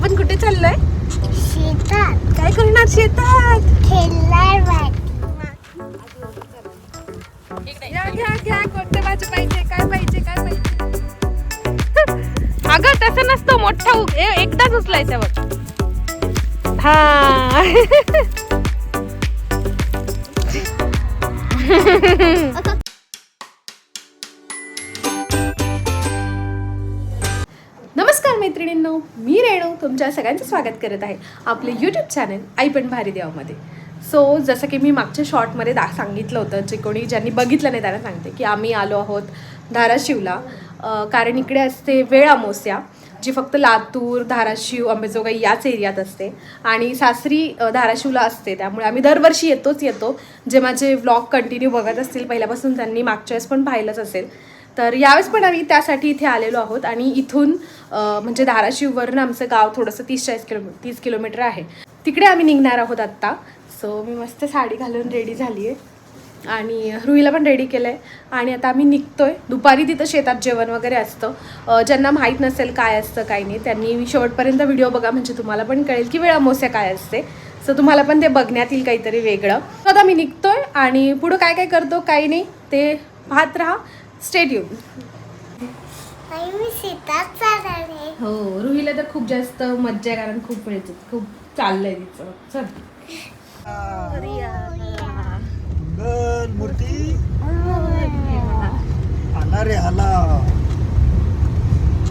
आपण कुठे चाललोय? शेतात. काय करणार शेतात? खेळणार वाट. घ्या घ्या घ्या कोणते भाजी पाहिजे? काय पाहिजे? काय पाहिजे? अगं तसं नसतं. मोठा एकदाच उचलायचं बघ हा. नमस्कार मैत्रिणींनो मी तुमच्या सगळ्यांचं स्वागत करत आहे आपले यूट्यूब चॅनल आई पण भारी देवामध्ये. सो जसं की मी मागच्या शॉर्टमध्ये दा सांगितलं होतं जे कोणी ज्यांनी बघितलं नाही त्यांना सांगते की आम्ही आलो आहोत धाराशिवला. कारण इकडे असते वेळ अमोस्या जी फक्त लातूर धाराशिव अंबेजोगाई याच एरियात असते. आणि सासरी धाराशिवला असते. त्यामुळे आम्ही दरवर्षी येतोच येतो. जे माझे व्लॉग कंटिन्यू बघत असतील पहिल्यापासून त्यांनी मागच्या वेळेस पण पाहिलंच असेल. तर यावेळेस पण आम्ही त्यासाठी इथे आलेलो आहोत आणि इथून म्हणजे धाराशिववरून आमचं गाव थोडंसं तीस चाळीस किलोमी तीस किलोमीटर आहे. तिकडे आम्ही निघणार आहोत आत्ता. सो मी मस्त साडी घालून रेडी झाली आहे आणि रुईला पण रेडी केलं आहे आणि आता आम्ही निघतो आहे दुपारी तिथं शेतात जेवण वगैरे असतं. ज्यांना माहीत नसेल काय असतं काय नाही त्यांनी शेवटपर्यंत व्हिडिओ बघा. म्हणजे तुम्हाला पण कळेल की वेळामोस्या काय असते. सो तुम्हाला पण ते बघण्यात येईल काहीतरी वेगळं. आता मी निघतोय आणि पुढं काय काय करतो काही नाही. ते पाहत राहा. स्टेट येऊन आणि मी शेतात जाणार आहे. हो रुहीला तर खूप जास्त मज्जा आहे कारण खूप वेळच खूप चाललंय तिचं. चल. मंगल मूर्ती आला रे आला.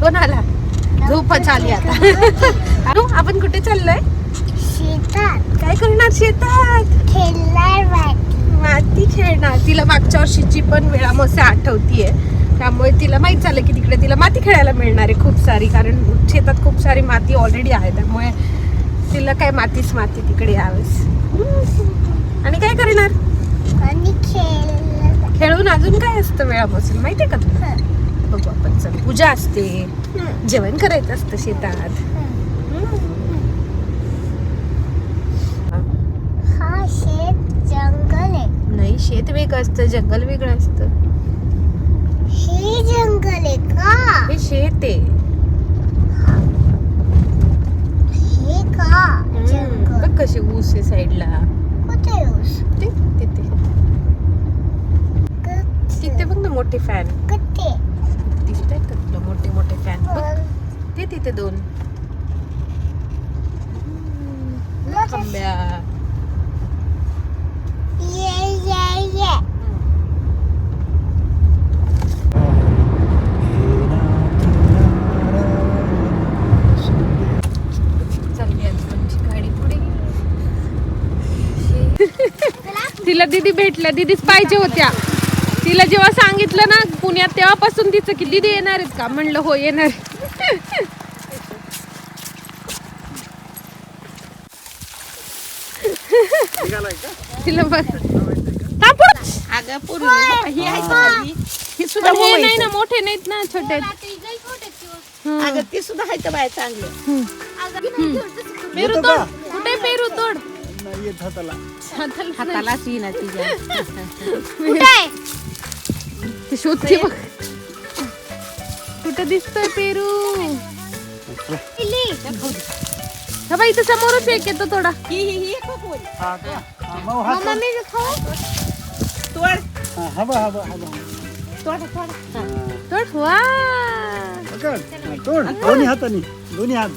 कोण आला? झोपच आली आता. अनु, आपण कुठे चाललोय? शेतात. काय करणार शेतात? खेळणार माती खेळणार. तिला मागच्या वर्षीची पण वेळामोसे आठवतीये. त्यामुळे तिला माहीत झालं की तिकडे तिला माती खेळायला मिळणार आहे खूप सारी कारण शेतात खूप सारी माती ऑलरेडी आहे. त्यामुळे तिला काय मातीच माती तिकडे यावेळेस आणि काय करणार? खेळून अजून काय असतं वेळामोसेल माहितीये का तुला? बघू आपण चल. पूजा असते. जेवण करायचं असतं शेतात हा शेत जंगल आहे नाही. शेत वेगळं असतं जंगल वेगळं असतं. हे जंगल आहे का? हे शेत आहे. हे का? जंगल. बघ कशी ऊस आहे साईडला. कुठे ऊस? ते तिथे तिथे बघ ना मोठे फॅन कुठे दिसत आहेत का तुला मोठे मोठे फॅन बघ. ते तिथे दोन. खांब्या ये. ये ये चालली आजोबांची गाडी पुढे तिला दीदी भेटल्या दीदीच पाहिजे होत्या. तिला जेव्हा सांगितलं ना पुण्यात तेव्हापासून तिचं की दीदी येणार आहेत का? म्हणलं हो येणार निघालाय का? तिला पुढं. अगं पूर्वी ही आहे सुद्धा पण हे नाही ना मोठे नाहीत ना छोटे. आहेत. अगं ती सुद्धा आहे का बाय चांगलं. पेरू येतो तोड? कुठे पेरू तोड? नाही येत हाताला. हाताला नाही. हातालाच येईना तिच्या ते शोधते बघ. कुठं दिसतोय पेरू? हा बाई इथं समोरच एक येतो थोडा. ही ही ही. हा का? हा, मग हात तोड. हवा हवा हवा तोड तोड. हा. तोड वा. पकड हा, तोड. दोन्ही हातानी दोन्ही हात.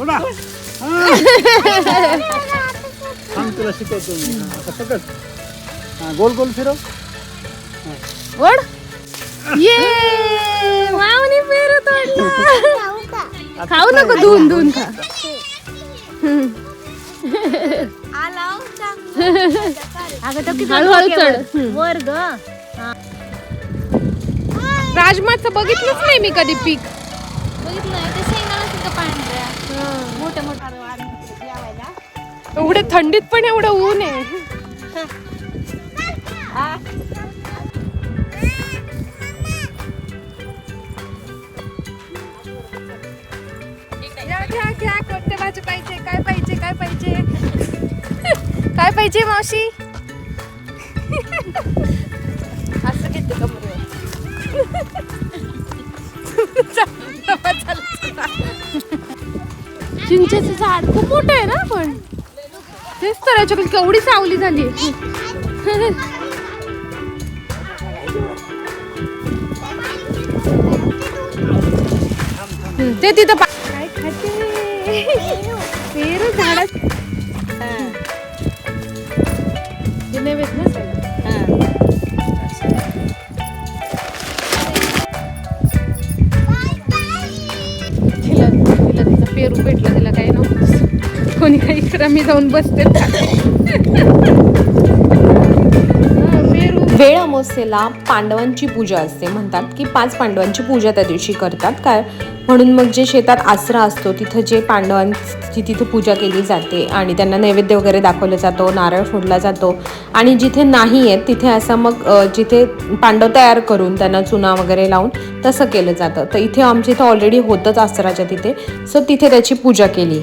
हा, हा. थांब तुला शिकवतो मी. हा, आता पकड हा, गोल गोल फिरव. ओढ. ये. मावनी पेरू तोडला. खाऊ आता? नको धुवून धुवून खा. हळूहळू चढ. वर ग. राजमाचं बघितलंच नाही मी कधी पीक. मोठ्या मोठ्या एवढे थंडीत पण एवढं ऊन आहे. घ्या घ्या कोणते भाजी पाहिजे काय पाहिजे? काय पाहिजे काय पाहिजे मावशी? असं घेते चिंचेचं झाड खूप मोठं आहे ना पण. तेच तर याच्याकडे केवढी सावली झाली. ते तिथं नैवेद्य नसेल. तिला तिला तिचा पेरू भेटला तिला काही नव्हतं कोणी काही करा मी जाऊन बसते. वेळ अमावस्येला पांडवांची पूजा असते. म्हणतात की पाच पांडवांची पूजा त्या दिवशी करतात. काय? म्हणून मग जे शेतात आसरा असतो तिथं जे पांडवांची तिथे पूजा केली जाते आणि त्यांना नैवेद्य वगैरे दाखवलं जातो नारळ फोडला जातो आणि जिथे नाही आहेत तिथे असं मग जिथे पांडव तयार करून त्यांना चुना वगैरे लावून तसं केलं जातं. तर इथे आमच्या इथं ऑलरेडी होतंच आसराच्या तिथे. सो तिथे त्याची पूजा केली.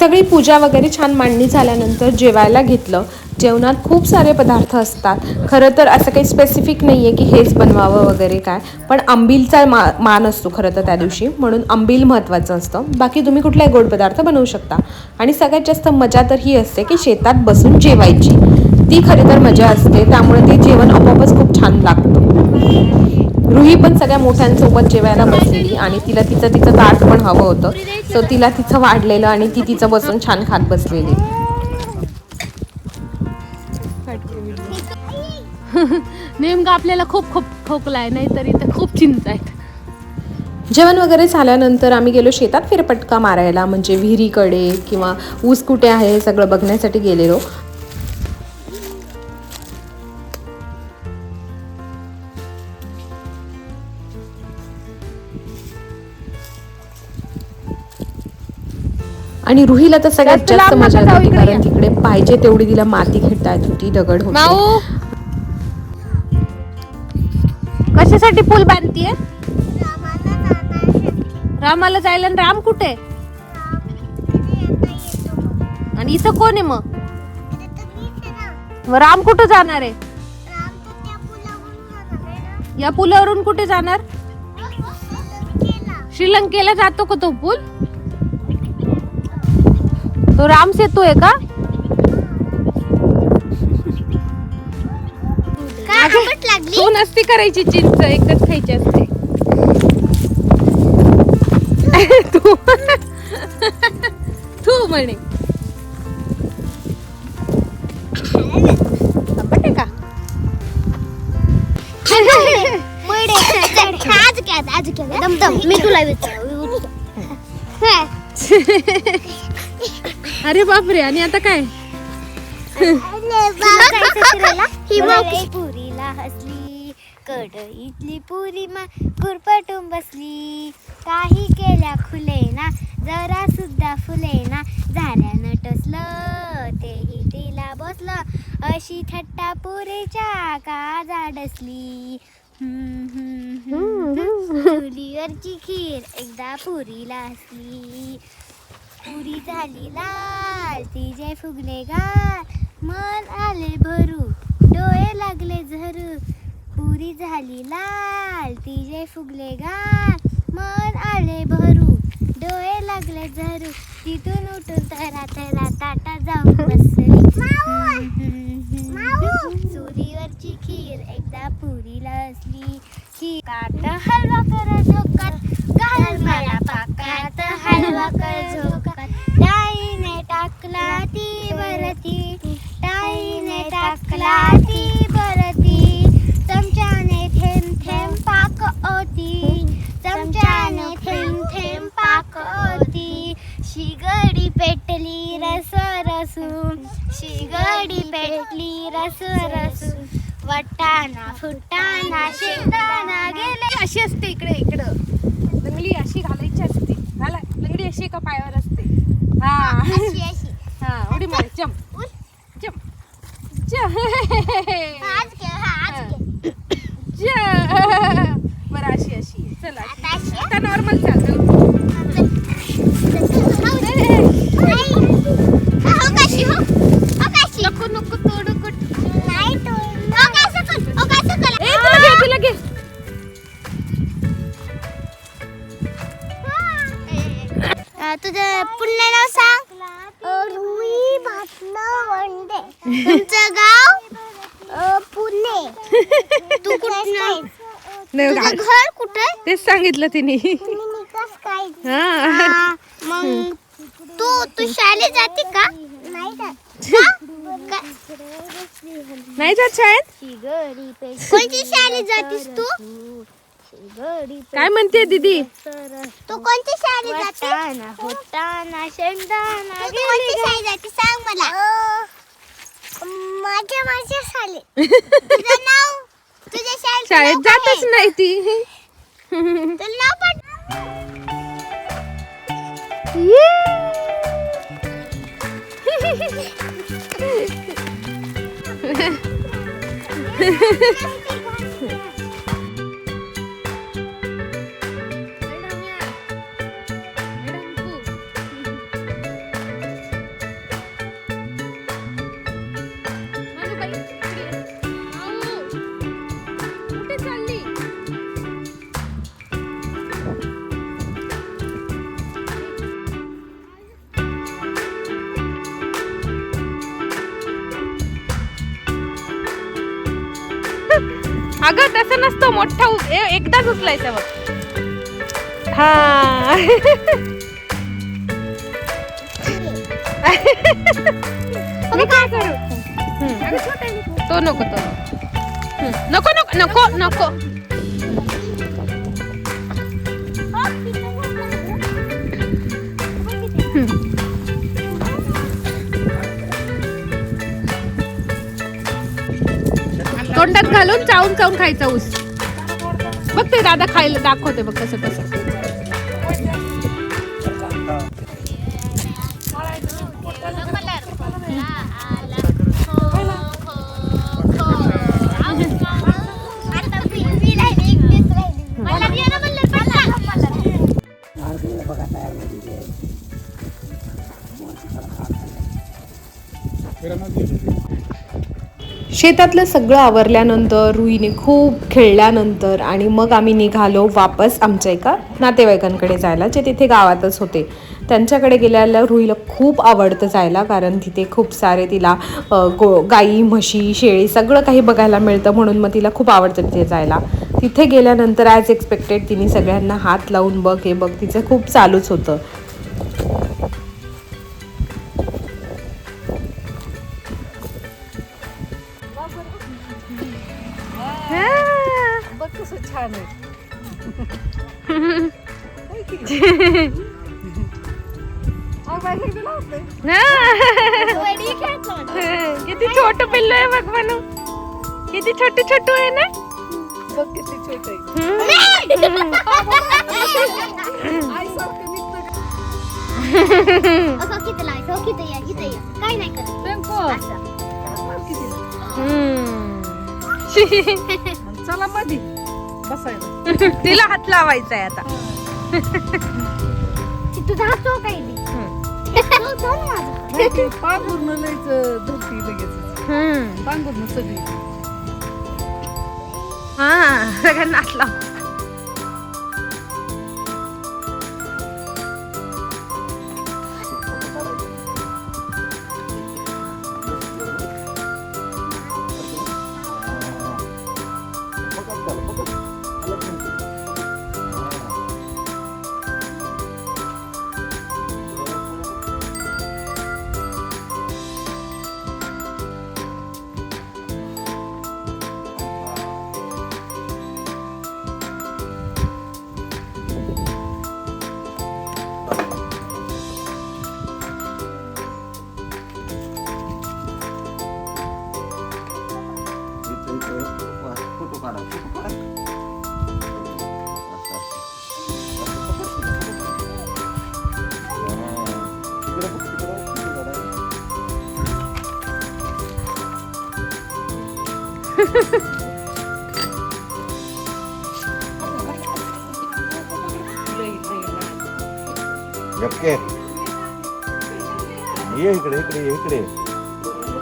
सगळी पूजा वगैरे छान मांडणी झाल्यानंतर जेवायला घेतलं. जेवणात खूप सारे पदार्थ असतात. खरं तर असं काही स्पेसिफिक नाही आहे की हेच बनवावं वगैरे काय. पण आंबीलचा मा मान असतो खरं तर त्या दिवशी. म्हणून आंबील महत्त्वाचं असतं. बाकी तुम्ही कुठलाही गोड पदार्थ बनवू शकता. आणि सगळ्यात जास्त मजा तर ही असते की शेतात बसून जेवायची. ती खरी तर मजा असते. त्यामुळे ते जेवण आपोआपच खूप छान लागतं. रुही पण सगळ्या मोठ्यांसोबत जेवायला बसलेली आणि तिला तिचं तिचं ताट पण हवं होतं. सो तिला तिचं वाढलेलं आणि ती तिचं बसून छान खात बसलेली. नेमकं आपल्याला खूप खूप खोकला आहे नाही तरी तर खूप चिंता आहेत जेवण वगैरे झाल्यानंतर आम्ही गेलो शेतात फेरपटका मारायला म्हणजे विहिरीकडे किंवा ऊस कुठे आहे हे सगळं बघण्यासाठी गेलेलो. आणि रुहीला तर सगळ्यात जास्त मजा जाऊ, होती इकडे कारण. तिकडे पाहिजे तेवढी तिला माती खेळता येत होती दगड होते. कशासाठी पूल बांधतीये? रामाला जायला आणि राम कुठे? आणि इथं कोण आहे मग राम कुठं जाणार आहे? या पुलावरून कुठे जाणार? श्रीलंकेला जातो का तो पूल? तो राम सेतू आहे का? लागली? तो नसती करायची चिंच एकच खायची असते. तू. तू म्हणे. का? आज काय आज काय? दम दम मी तुला विचारू अरे बापरे आणि आता काय? पुरीला हसली कडईतली पुरी मा कुरपटून बसली. काही केल्या खुलेना जरा सुद्धा फुलेना. झाल्यानं टसलं तेही तिला बसलं. अशी थट्टा पुरीच्या का जाडसली हम्म, हम्म, हम्म, हम्म. चुलीवरची खीर एकदा पुरीला हसली पुरी झाली लाल तिचे फुगले गाल मन आले भरू डोळे लागले झरू. पुरी झाली लाल तिचे फुगले गाल मन आले भरू डोळे लागले झरू. तिथून उठून तरा तरा ताटा जाऊन बसली. चुरीवरची खीर एकदा पुरीला असली खीर काट हलवा कर झोकात घाल मला पाकात हलवा कर झोकात टाकला ती वरती चमच्याने थेंब थेंब पाक ओती चमच्याने थेंब थेंब पाक ओती. शिगडी पेटली रस रसून शिगडी पेटली रस रसून. वटाना फुटाना शेंगदाणा गेले. अशी असते इकडे इकडं. लंगडी अशी घालायची असते. घाला. लंगडी अशी का पायावर असते. हा. हा उडी मार जम्प आज घे हा आज घे जम्प बरं अशी अशी. चला आता अशी? आता नॉर्मल चाल तू कुठं तुझं घर कुठं? तेच सांगितलं तिने. काय हा. मग तू तू शाळेत जाते का? नाही जात. नाही जात शाळेत? कोणती शाळेत जातीस तू? काय म्हणते दीदी? तू कोणती शाळेत जाते होताना शेंगदाणा तू कोणती शाळेत जाते सांग मला. माझ्या माझ्या शाळेत. तुझं नाव? तुझ्या शाळेत शाळेत जातच नाही ती. तुझं नाव पण कुठे अगं तसं नसतं. मोठा उ- एकदाच उचलायचं बघ हा. मी काय करू? तो नको तो नको. नको नको नको नको. तोंडात घालून चावून चावून खायचा ऊस. बघ ते दादा खायला दाखवते बघ कसं कसं. आता शेतातलं सगळं आवरल्यानंतर रुईने खूप खेळल्यानंतर आणि मग आम्ही निघालो वापस आमच्या एका नातेवाईकांकडे जायला जे तिथे गावातच होते. त्यांच्याकडे गेल्याला रुईला खूप आवडतं जायला कारण तिथे खूप सारे तिला गो गाई म्हशी शेळी सगळं काही बघायला मिळतं म्हणून मग तिला खूप आवडतं तिथे जायला. तिथे गेल्यानंतर ॲज एक्सपेक्टेड तिने सगळ्यांना हात लावून बघ हे बघ तिचं खूप चालूच होतं. कसं छान आहे वडी खेळतो किती छोट पिल्लू आहे बघ म्हणू किती छोटू छोटू आहे ना बघ किती छोट आहे असं किती लावायचं किती या किती या काय नाही करत असं. चला मधी बसायला. तिला हात लावायचा आहे आता. ती तुझा हात तो काही पांघरून लयच धरती लगेच हम्म. पांघरून सगळी. हा सगळ्यांना हात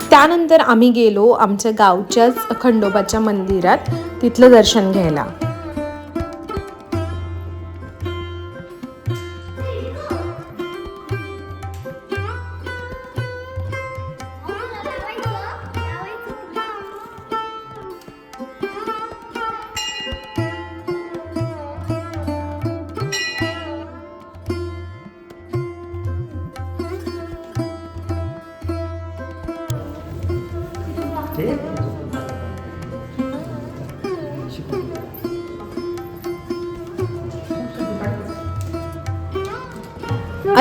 त्यानंतर आम्ही गेलो आमच्या गावच्याच खंडोबाच्या मंदिरात. तिथलं दर्शन घ्यायला.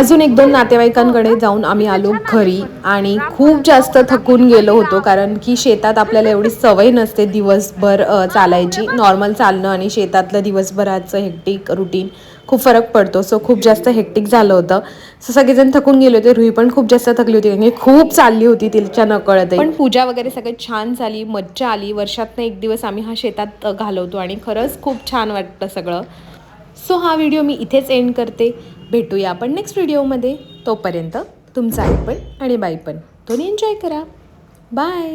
अजून एक दोन नातेवाईकांकडे जाऊन आम्ही आलो घरी आणि खूप जास्त थकून गेलो होतो कारण की शेतात आपल्याला एवढी सवय नसते दिवसभर चालायची. नॉर्मल चालणं आणि शेतातलं दिवसभराचं हेक्टिक रुटीन खूप फरक पडतो. सो खूप जास्त हेक्टिक झालं होतं. सो सगळेजण थकून गेले होते. रुही पण खूप जास्त थकली होती म्हणजे खूप चालली होती तिच्या नकळत पण पूजा वगैरे सगळं छान झाली मज्जा आली. वर्षातनं एक दिवस आम्ही हा शेतात घालवतो आणि खरंच खूप छान वाटतं सगळं. सो हा व्हिडिओ मी इथेच एंड करते. भेटूया आपण नेक्स्ट व्हिडिओमध्ये. तोपर्यंत तुमचा आई पण आणि बाई पण. दोन्ही एन्जॉय करा. बाय